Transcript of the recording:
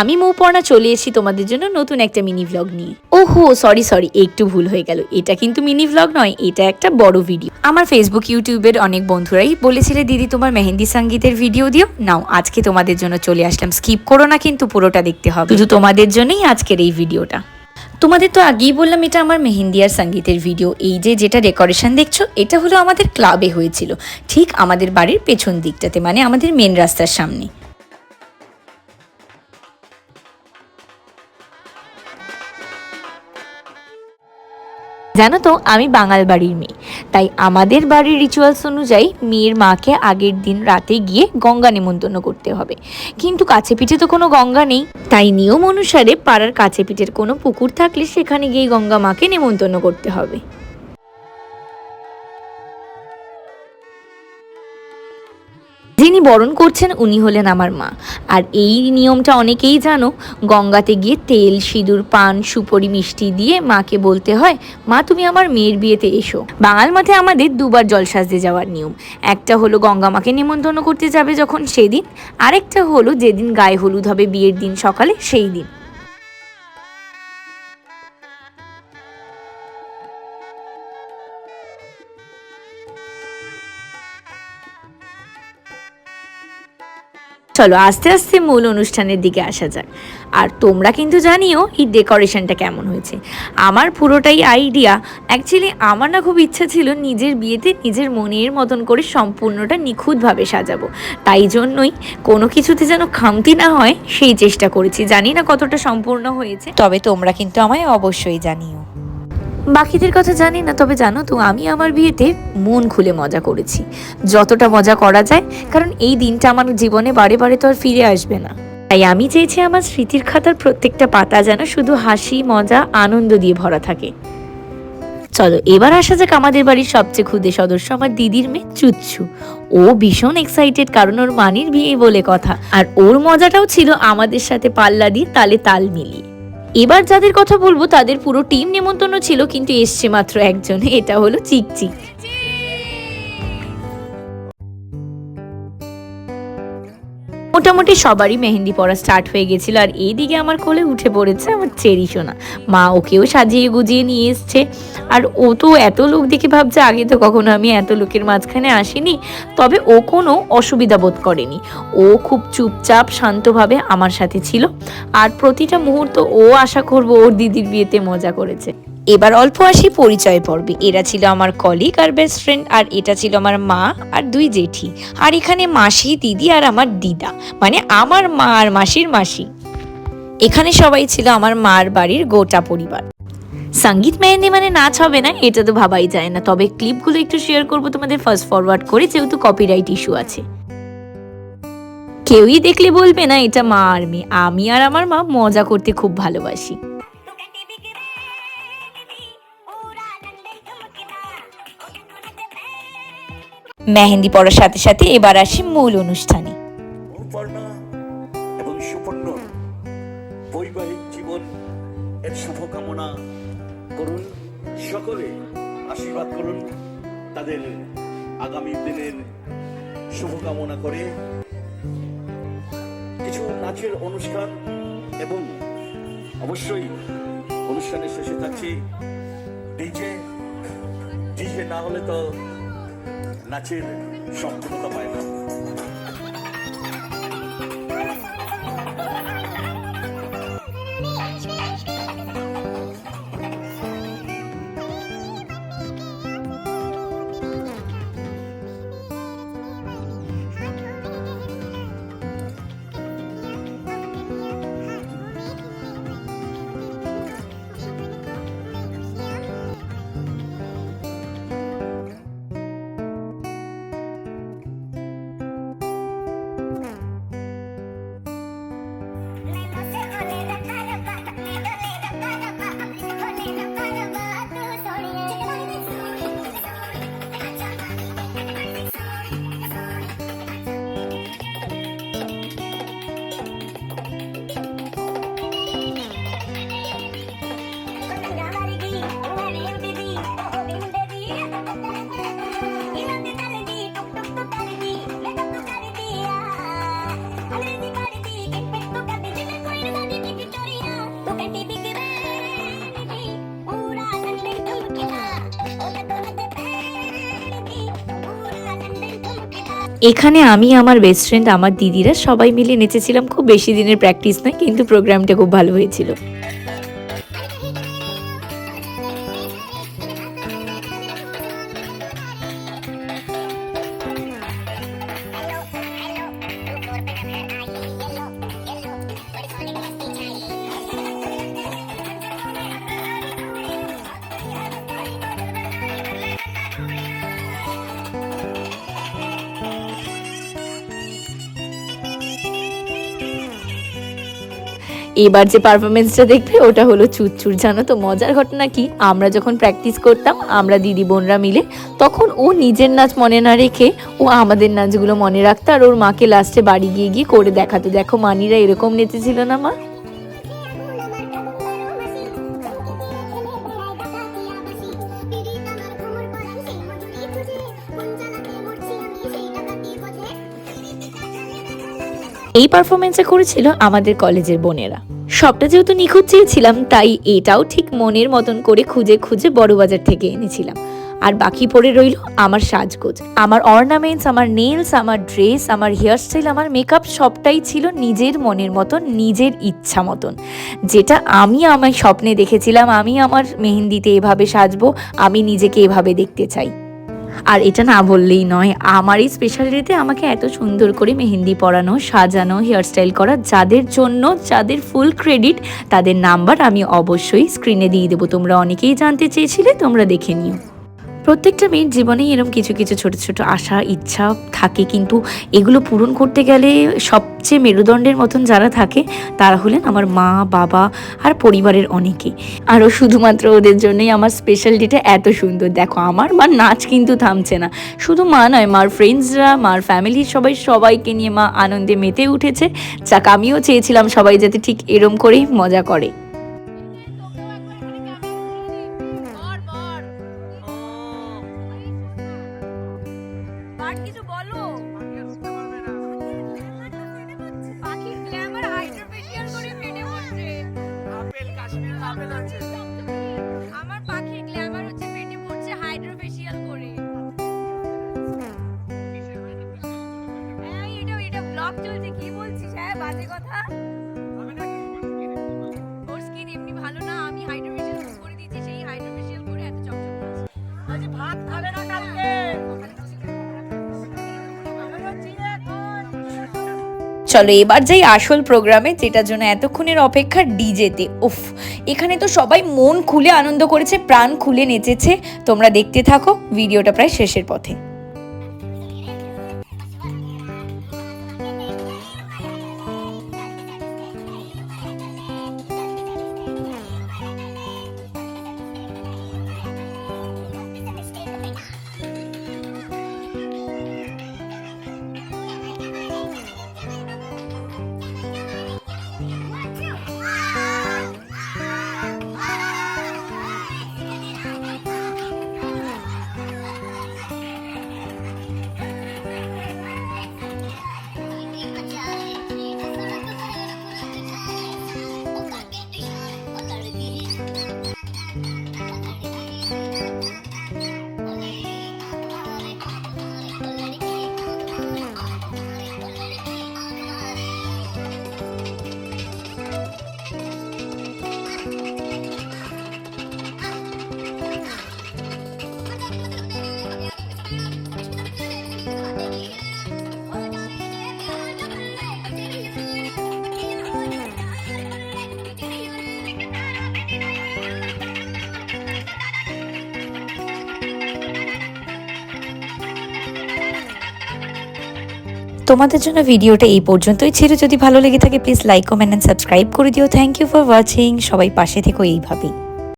আমি মৌপর্ণা চলে এসেছি তোমাদের জন্য নতুন একটা মিনি ভ্লগ নিয়ে। ওহো সরি সরি একটু ভুল হয়ে গেল। এটা কিন্তু মিনি ভ্লগ নয়, এটা একটা বড় ভিডিও আমার ফেসবুক ইউটিউবের অনেক বন্ধুরাই বলেছিলে, দিদি, তোমার মেহেন্দি সঙ্গীতের ভিডিও দিও। নাও, আজকে তোমাদের জন্য চলে আসলাম। স্কিপ করো না কিন্তু পুরোটা দেখতে হবে। শুধু তোমাদের জন্যই আজকের এই ভিডিওটা তোমাদের তো আগেই বললাম, এটা আমার মেহেন্দি আর সঙ্গীতের ভিডিও এই যে যেটা ডেকোরেশন দেখছ, এটা হলো আমাদের ক্লাবে হয়েছিল। ঠিক আমাদের বাড়ির পেছন দিকটাতে মানে আমাদের মেন রাস্তার সামনে। জানো তো, আমি বাঙাল বাড়ির মেয়ে। তাই আমাদের বাড়ির রিচুয়ালস অনুযায়ী মেয়ের মাকে আগের দিন রাতে গিয়ে গঙ্গা নিমন্ত্রণ করতে হবে। কিন্তু কাছে পিঠে তো কোনো গঙ্গা নেই। তাই নিয়ম অনুসারে পাড়ার কাছে পিঠের কোনো পুকুর থাকলে সেখানে গিয়ে গঙ্গা মাকে নিমন্ত্রণ করতে হবে। যিনি বরণ করছেন উনি হলেন আমার মা। আর এই নিয়মটা অনেকেই জানো, গঙ্গাতে গিয়ে তেল, সিঁদুর, পান, সুপরি, মিষ্টি দিয়ে মাকে বলতে হয়, মা, তুমি আমার মেয়ের বিয়েতে এসো। বাঙাল মাঠে আমাদের দুবার জল সাজতে যাওয়ার নিয়ম। একটা হলো গঙ্গা মাকে নিমন্ত্রণ করতে যাবে যখন সেদিন, আরেকটা হলো যেদিন গায়ে হলুদ হবে বিয়ের দিন সকালে, সেই দিন। চলো আস্তে আস্তে মূল অনুষ্ঠানের দিকে আসা যাক। আর তোমরা কিন্তু জানিও এই ডেকোরেশনটা কেমন হয়েছে। আমার পুরোটাই আইডিয়া অ্যাকচুয়ালি আমার না খুব ইচ্ছা ছিল নিজের বিয়েতে নিজের মনের মতন করে সম্পূর্ণটা নিখুঁতভাবে সাজাবো। তাই জন্যই কোনো কিছুতে যেন খামতি না হয়, সেই চেষ্টা করেছি। জানি না কতটা সম্পূর্ণ হয়েছে। তবে তোমরা কিন্তু আমায় অবশ্যই জানিও। বাকিদের কথা জানি না, তবে জানো তো, আমি আমার বিয়েতে মন খুলে মজা করেছি। যতটা মজা করা যায়, কারণ এই দিনটা আমার জীবনে বারে বারে তো আর ফিরে আসবে না। তাই আমি চেয়েছি আমার স্মৃতির খাতার প্রত্যেকটা পাতা যেন শুধু হাসি, মজা, আনন্দ দিয়ে ভরা থাকে। চলো, এবার আসা যাক আমাদের বাড়ির সবচেয়ে ক্ষুদে সদস্য, আমার দিদির মেয়ে চুচ্ছু। ও ভীষণ এক্সাইটেড কারণ ওর মানির বিয়ে বলে কথা। আর ওর মজাটাও ছিল আমাদের সাথে পাল্লা দিয়ে তালে তাল মিলিয়ে। এবার যাদের কথা বলব, তাদের পুরো টিম নেমন্তন্ন ছিল, কিন্তু এসছে মাত্র একজন। এটা হলো চিকচিক। মোটামুটি সবারই মেহেন্দি পরা স্টার্ট হয়ে গেছিল আর এইদিকে আমার কোলে উঠে পড়েছে আমার চেরি সোনা। মা ওকেও সাজিয়ে গুজিয়ে নিয়ে এসছে। আর ও তো এত লোক দেখে ভাবছে, আগে তো কখনো আমি এত লোকের মাঝখানে আসিনি, তবে ও কোনো অসুবিধা বোধ করেনি। ও খুব চুপচাপ, শান্তভাবে আমার সাথে ছিল। আর প্রতিটা মুহূর্ত ও আশা করব ওর দিদির বিয়েতে মজা করেছে। এবার অল্প আসি পরিচয় পর্বে। এরা ছিল আমার কলিগ আর বেস্ট ফ্রেন্ড আর এটা ছিল আমার মা আর দুই জেঠি। আর এখানে মাসি, দিদি আর আমার দিদা মানে আমার মা আর মাসির মাসি। এখানে সবাই ছিল আমার মার বাড়ির গোটা পরিবার। সংগীত মেহেন্দি মানে নাচ হবে না, এটা তো ভাবাই যায় না। তবে ক্লিপগুলো একটু শেয়ার করব তোমাদের ফার্স্ট ফরওয়ার্ড করে, যেহেতু কপিরাইট ইস্যু আছে। কেউই দেখলে বলবে না, এটা মা আর মেয়ে। আমি আর আমার মা মজা করতে খুব ভালোবাসি। মেহেন্দি পড়ার সাথে সাথে এবার আসি মূল অনুষ্ঠানে। অপর্ণা এবং সুপর্ণ, বৈবাহিক জীবন এর শুভকামনা করুন সকলে। আশীর্বাদ করুন তাদের আগামী দিনের শুভকামনা করে। কিছু নাচের অনুষ্ঠান এবং অবশ্যই অনুষ্ঠানের শেষে থাকছে। ডিজে ডিজে না হলে তো নাচের সম্পূর্ণতা পায় না। এখানে আমি, আমার বেস্ট ফ্রেন্ড আমার দিদিরা সবাই মিলে নেচেছিলাম। খুব বেশি দিনের প্র্যাকটিস নয়, কিন্তু প্রোগ্রামটা খুব ভালো হয়েছিল। এবার যে পারফরমেন্সটা দেখবে, ওটা হলো চুরচুর। জানো তো মজার ঘটনা কি? আমরা যখন প্র্যাকটিস করতাম, আমরা দিদি বোনরা মিলে, তখন ও নিজের নাচ মনে না রেখে, ও আমাদের নাচগুলো মনে রাখতো আর ওর মাকে লাস্টে বাড়ি গিয়ে গিয়ে করে দেখাতো। দেখো মানিরা এরকম নেচেছিল না মা? এই পারফরমেন্সে করেছিল আমাদের কলেজের বোনেরা। সবটা যেহেতু নিখুঁত চেয়েছিলাম, তাই এটাও ঠিক মনের মতন করে খুঁজে খুঁজে বড়বাজার থেকে এনেছিলাম। আর বাকি পড়ে রইল আমার সাজগোজ। আমার অর্নামেন্টস আমার নেলস আমার ড্রেস আমার হেয়ারস্টাইল আমার মেকআপ সবটাই ছিল নিজের মনের মতন, নিজের ইচ্ছা মতন। যেটা আমি আমার স্বপ্নে দেখেছিলাম, আমি আমার মেহেন্দিতে এভাবে সাজবো, আমি নিজেকে এভাবে দেখতে চাই। আর এটা না বললেই নয়, আমার এই স্পেশাল ডেতে আমাকে এত সুন্দর করে মেহেন্দি পরানো, সাজানো হেয়ারস্টাইল করা, যাদের জন্য, যাদের ফুল ক্রেডিট তাদের নাম্বার আমি অবশ্যই স্ক্রিনে দিয়ে দেবো। তোমরা অনেকেই জানতে চেয়েছিলে, তোমরা দেখে নিও। প্রত্যেকটা মেয়ের জীবনেই এরকম কিছু কিছু ছোট ছোট আশা, ইচ্ছা থাকে, কিন্তু এগুলো পূরণ করতে গেলে সবচেয়ে মেরুদণ্ডের মতন যারা থাকে, তারা হলেন আমার মা, বাবা আর পরিবারের অনেকে। আরও শুধুমাত্র ওদের জন্যই আমার স্পেশাল ডেটা এত সুন্দর। দেখো, আমার মার নাচ কিন্তু থামছে না। শুধু মা নয়, মার ফ্রেন্ডসরা মার ফ্যামিলির সবাই, সবাইকে নিয়ে মা আনন্দে মেতে উঠেছে। যাক, আমিও চেয়েছিলাম সবাই যাতে ঠিক এরম করেই মজা করে। এমনি ভালো না আমি হাইড্রোফেশিয়াল করে দিয়েছি সেই হাইড্রোফেশিয়াল করে এত চকচক করছে। আজ ভাত খাবে না কালকে? চলো এবার যাই আসল প্রোগ্রামে যেটার জন্য এতক্ষণের অপেক্ষা ডিজেতে। উফ এখানে তো সবাই মন খুলে আনন্দ করেছে প্রাণ খুলে নেচেছে। তোমরা দেখতে থাকো ভিডিওটা প্রায় শেষের পথে। তোমাদের জন্য ভিডিওটা এই পর্যন্তই। ছিল যদি ভালো লেগে থাকে please like comment and subscribe করে দিও। থ্যাংক ইউ ফর ওয়াচিং সবাই পাশে থেকো এইভাবেই।